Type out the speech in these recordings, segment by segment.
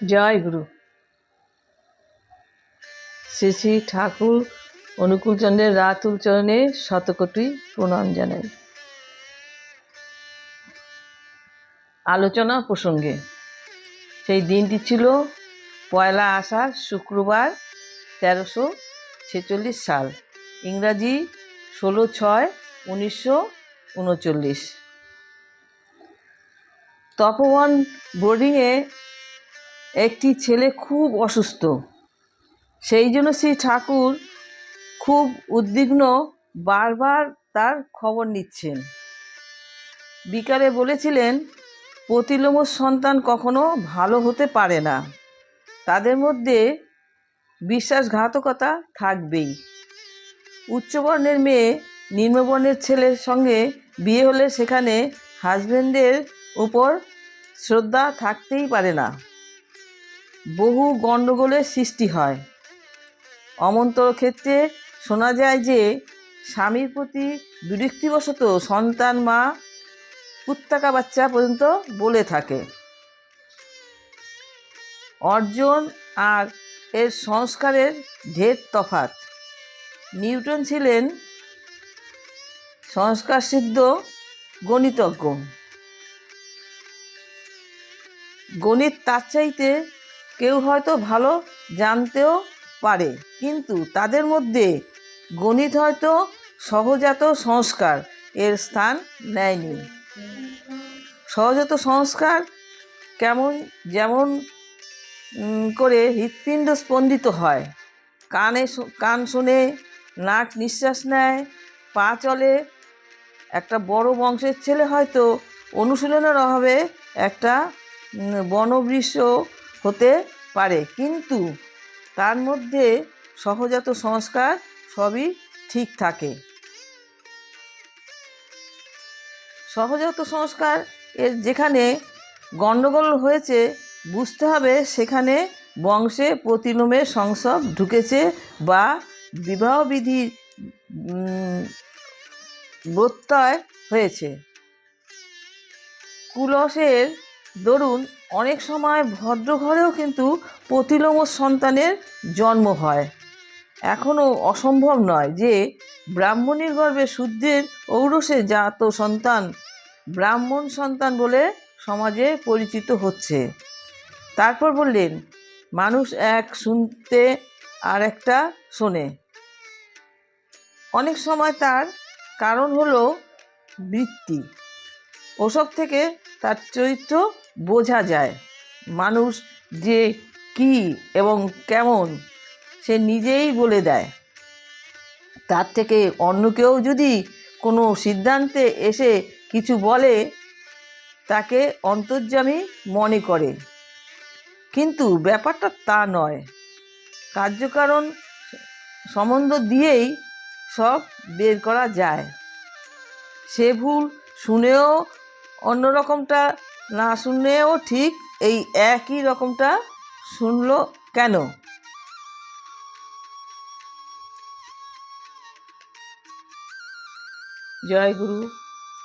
জয় গুরু। শ্রী শ্রী ঠাকুর অনুকূলচন্দ্রের রাতুল চরণে শতকোটি প্রণাম জানাই। আলোচনা প্রসঙ্গে, সেই দিনটি ছিল পয়লা আষাঢ় শুক্রবার তেরোশো ছেচল্লিশ সাল, ইংরাজি ষোলো ছয় উনিশশো উনচল্লিশ। তপবন বোর্ডিংয়ে একটি ছেলে খুব অসুস্থ। সেই জন্য শ্রী ঠাকুর খুব উদ্বিগ্ন বারবার তার খবর নিচ্ছেন। বিকালে বলেছিলেন প্রতিলোম সন্তান কখনো ভালো হতে পারে না। তাদের মধ্যে বিশ্বাসঘাতকতা থাকবেই। উচ্চবর্ণের মেয়ে নিম্নবর্ণের ছেলের সঙ্গে বিয়ে হলে সেখানে হাজবেন্ডের উপর শ্রদ্ধা থাকতেই পারে না। বহু গণ্ডগোলের সৃষ্টি হয়। অমন্তর ক্ষেত্রে শোনা যায় যে, স্বামীর প্রতি বিরক্তিবশত সন্তান মা কুত্তাকা বাচ্চা পর্যন্ত বলে থাকে। অর্জন আর এর সংস্কারের ঢের তফাত নিউটন ছিলেন সংস্কার সিদ্ধ গণিতজ্ঞ। গণিত তার চাইতে কেউ হয়তো ভালো জানতেও পারে কিন্তু তাদের মধ্যে গণিত হয়তো সহজাত সংস্কার এর স্থান নেয়নি। সহজাত সংস্কার কেমন যেমন করে হৃৎপিণ্ড স্পন্দিত হয় কানে কান শুনে নাক নিঃশ্বাস নেয় পা চলে। একটা বড় বংশের ছেলে হয়তো অনুশীলনের অভাবে একটা উম, বনবৃষ হতে পারে। কিন্তু তার মধ্যে সহজাত সংস্কার সবই ঠিক থাকে। সহজাত সংস্কার এর যেখানে গণ্ডগোল হয়েছে, বুঝতে হবে সেখানে বংশে প্রতিলোমের সংসব ঢুকেছে বা বিবাহবিধির প্রত্যয় হয়েছে। কুলসের দরুন অনেক সময় ভদ্র ঘরেও কিন্তু প্রতিলোম সন্তানের জন্ম হয়। এখনও অসম্ভব নয় যে ব্রাহ্মণীর গর্ভে শুদ্ধের ঔরসে জাত সন্তান ব্রাহ্মণ সন্তান বলে সমাজে পরিচিত হচ্ছে। তারপর বললেন, মানুষ এক শুনতে আর একটা শোনে। অনেক সময় তার কারণ হলো বৃত্তি। ওসব থেকে তার চরিত্র বোঝা যায়। মানুষ যে কি এবং কেমন, সে নিজেই বলে দেয়। তার থেকে অন্য কেউ যদি কোনো সিদ্ধান্তে এসে কিছু বলে, তাকে অন্তর্যামী মনে করে। কিন্তু ব্যাপারটা তা নয়। কার্যকারণ সম্বন্ধ দিয়েই সব বের করা যায়। সে ভুল শুনেও অন্য রকমটা না শুনেও ঠিক এই একই রকমটা শুনল কেন? জয় গুরু,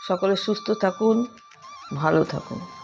সকলে সুস্থ থাকুন, ভালো থাকুন।